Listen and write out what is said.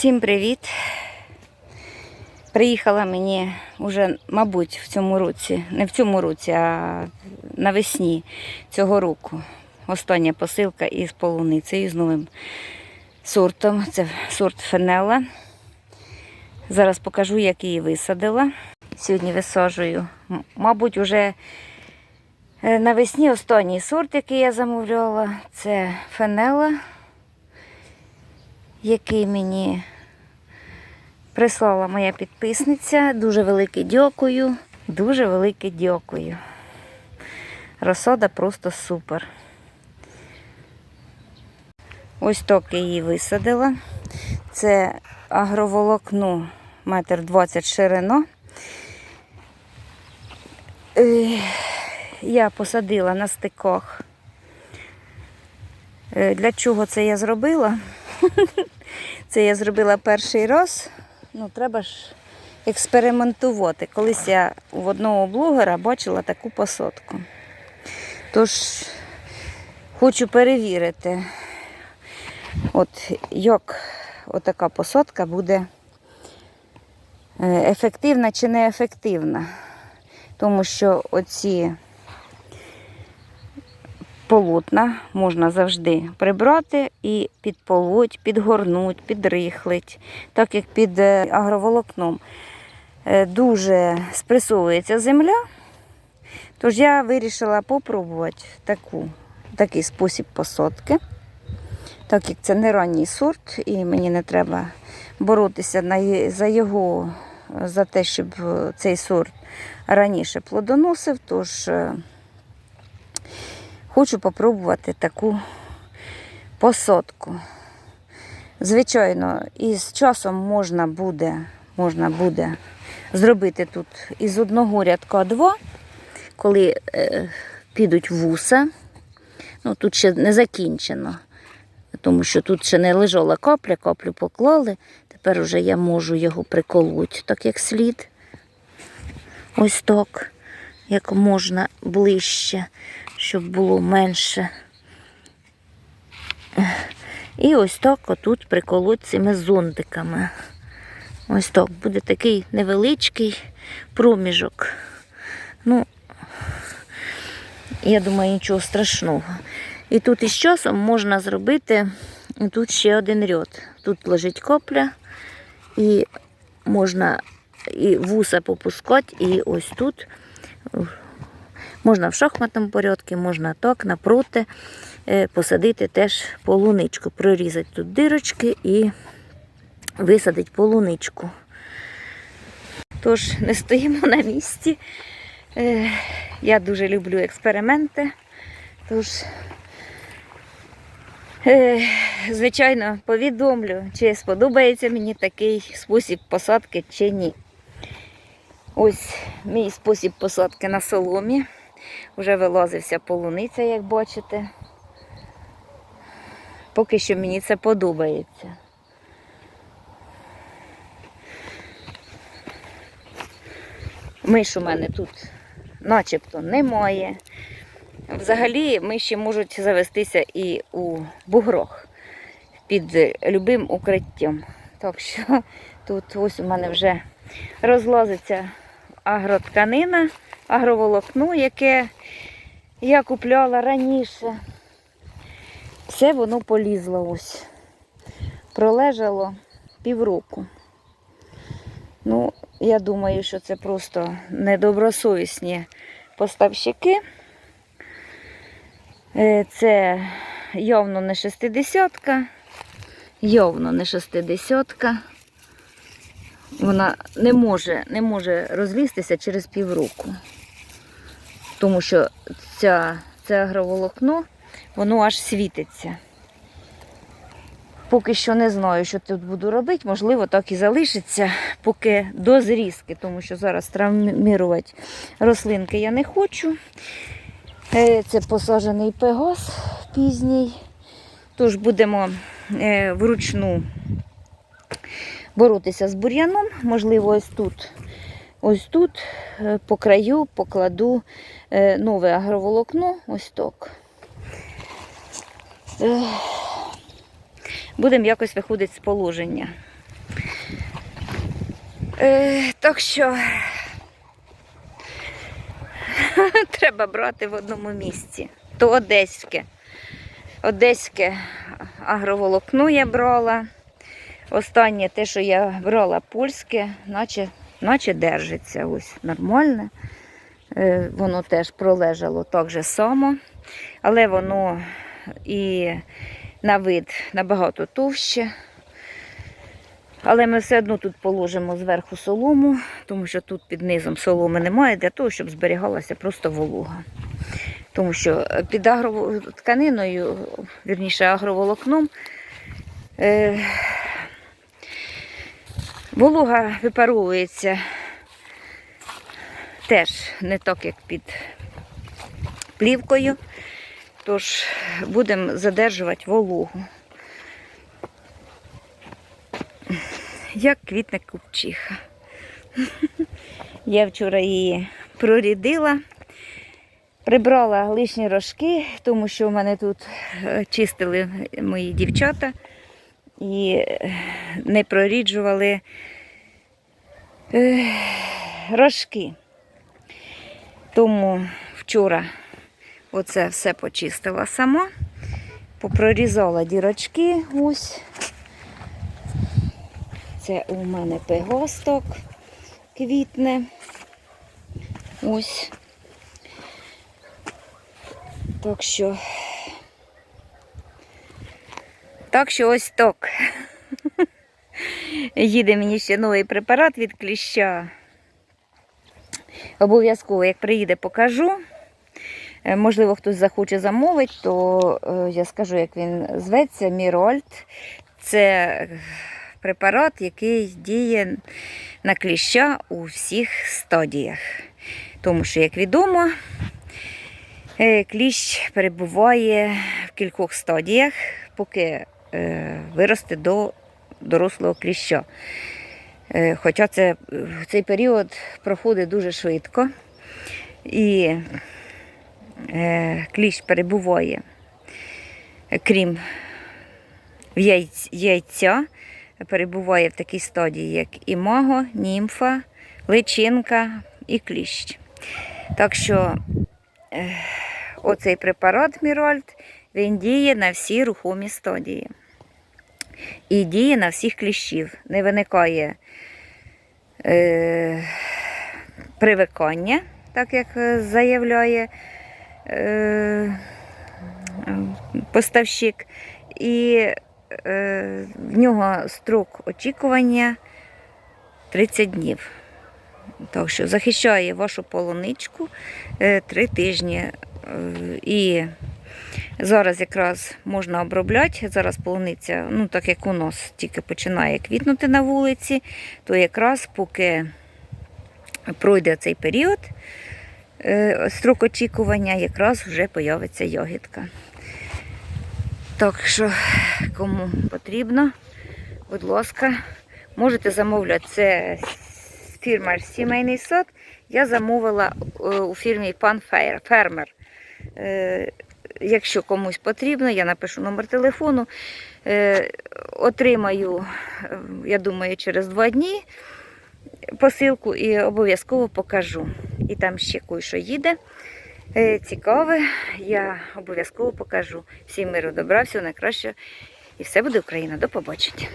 Всім привіт! Приїхала мені вже, мабуть, в цьому році, не в цьому році, а навесні цього року. Остання посилка із полуницею, з новим сортом. Це сорт фенела. Зараз покажу, як її висадила. Сьогодні висаджую, мабуть, вже е, навесні останній сорт, який я замовляла, це фенела який мені прислала моя підписниця. Дуже велике дякую. Дуже велике дякую. Розсада просто супер. Ось так її висадила. Це агроволокно метр двадцять ширина. Е, Я посадила на стиках. Е, Для чого це я зробила? Це я зробила перший раз. Ну, треба ж експериментувати. Колись я в одного блогера бачила таку посадку. Тож хочу перевірити, от як отака посадка буде е, ефективна чи не ефективна. Тому що оці полотна можна завжди прибрати і підполоть, підгорнуть, підрихлить, так як під е, агроволокном е, дуже спресовується земля. Тож я вирішила попробувати таку, такий спосіб посадки, так як це не ранній сорт, і мені не треба боротися за його, за те, щоб е, цей сорт раніше плодоносив. Тож Хочу попробувати таку посадку. Звичайно, із часом можна буде, можна буде зробити тут із одного рядка два, коли е, підуть вуса. Ну, тут ще не закінчено, тому що тут ще не лежала капля, каплю поклали. Тепер вже я можу його приколоти так як слід. Ось так, як можна ближче щоб було менше. І ось так отут приколоть цими зонтиками. Ось так буде такий невеличкий проміжок. Ну, я думаю, нічого страшного. І тут із часом можна зробити тут ще один ряд. Тут лежить копля, і можна і вуса попускати, і ось тут Можна в шахматному порядку, можна так, напроти е, посадити теж полуничку, прорізати тут дирочки і висадити полуничку. Тож не стоїмо на місці. Е, Я дуже люблю експерименти. Тож, е, звичайно, повідомлю, чи сподобається мені такий спосіб посадки чи ні. Ось мій спосіб посадки на соломі. Вже вилазився полуниця, як бачите. Поки що мені це подобається. Миш у мене тут начебто немає. Взагалі миші можуть завестися і у бугрох під любим укриттям. Так що тут ось у мене вже розлазиться агротканина, агроволокно, яке я купляла раніше. Все воно полізло ось. Пролежало півроку. Ну, я думаю, що це просто недобросовісні поставщики. Е, Це явно не шестидесятка, явно не шестидесятка. Вона не може, не може розлізтися через півроку. Тому що ця, це агроволокно, воно аж світиться. Поки що не знаю, що тут буду робити. Можливо, так і залишиться, поки до зрізки, тому що зараз травмірувати рослинки я не хочу. Е, Це посаджений пегас пізній. Тож будемо е, вручну боротися з бур'яном. Можливо, ось тут, ось тут е, по краю покладу е, нове агроволокно, ось так. Будемо якось виходити з положення. Е, так що треба брати в одному місці. То одеське. Одеське агроволокно я брала. Останнє те, що я брала польське, наче, наче держиться. Ось нормальне. Е, Воно теж пролежало так же само, але воно і на вид набагато товще. Але ми все одно тут положимо зверху солому, тому що тут під низом соломи немає для того, щоб зберігалася просто волога. Тому що під агротканиною, вірніше агроволокном, е, волога випаровується теж не так, як під плівкою. Тож будемо задержувати вологу. Як квітне купчиха. Я вчора її прорідила, прибрала лишні рожки, тому що в мене тут е, чистили мої дівчата і е, не проріджували е, рожки. Тому вчора оце все почистила сама, попрорізала дірочки ось. Це у мене пегосток квітне. Ось. Так що. Так що ось так. Їде мені ще новий препарат від кліща. Обов'язково, як приїде, покажу. Е, Можливо, хтось захоче замовити, то е, я скажу, як він зветься. Мірольт. Це е, препарат, який діє на кліща у всіх стадіях. Тому що, як відомо, кліщ перебуває в кількох стадіях, поки е, виросте до дорослого кліща. Е, Хоча це, цей період проходить дуже швидко. І е, кліщ перебуває, крім яйця, перебуває в такій стадії, як імаго, німфа, личинка і кліщ. Так що оцей препарат Міральт, він діє на всі рухомі стадії. І діє на всіх кліщів. Не виникає е, привикання, так як е, заявляє е, поставщик. І е, в нього строк очікування 30 днів. Так що захищає вашу полуничку 3 тижні. Е, І зараз якраз можна обробляти. Зараз полуниця, ну так як у нас тільки починає квітнути на вулиці, то якраз поки пройде цей період, е, строк очікування, якраз вже появиться ягідка. Так що, кому потрібно, будь ласка, можете замовляти це фірма Сімейний сад. Я замовила е, у фірмі Пан Фер- Фермер. Якщо комусь потрібно, я напишу номер телефону. Е, Отримаю, е, я думаю, через два дні посилку і обов'язково покажу. І там ще кое-що їде. Е, Цікаве, я обов'язково покажу. Всім миру добра, всього найкращого. І все буде Україна. До побачення.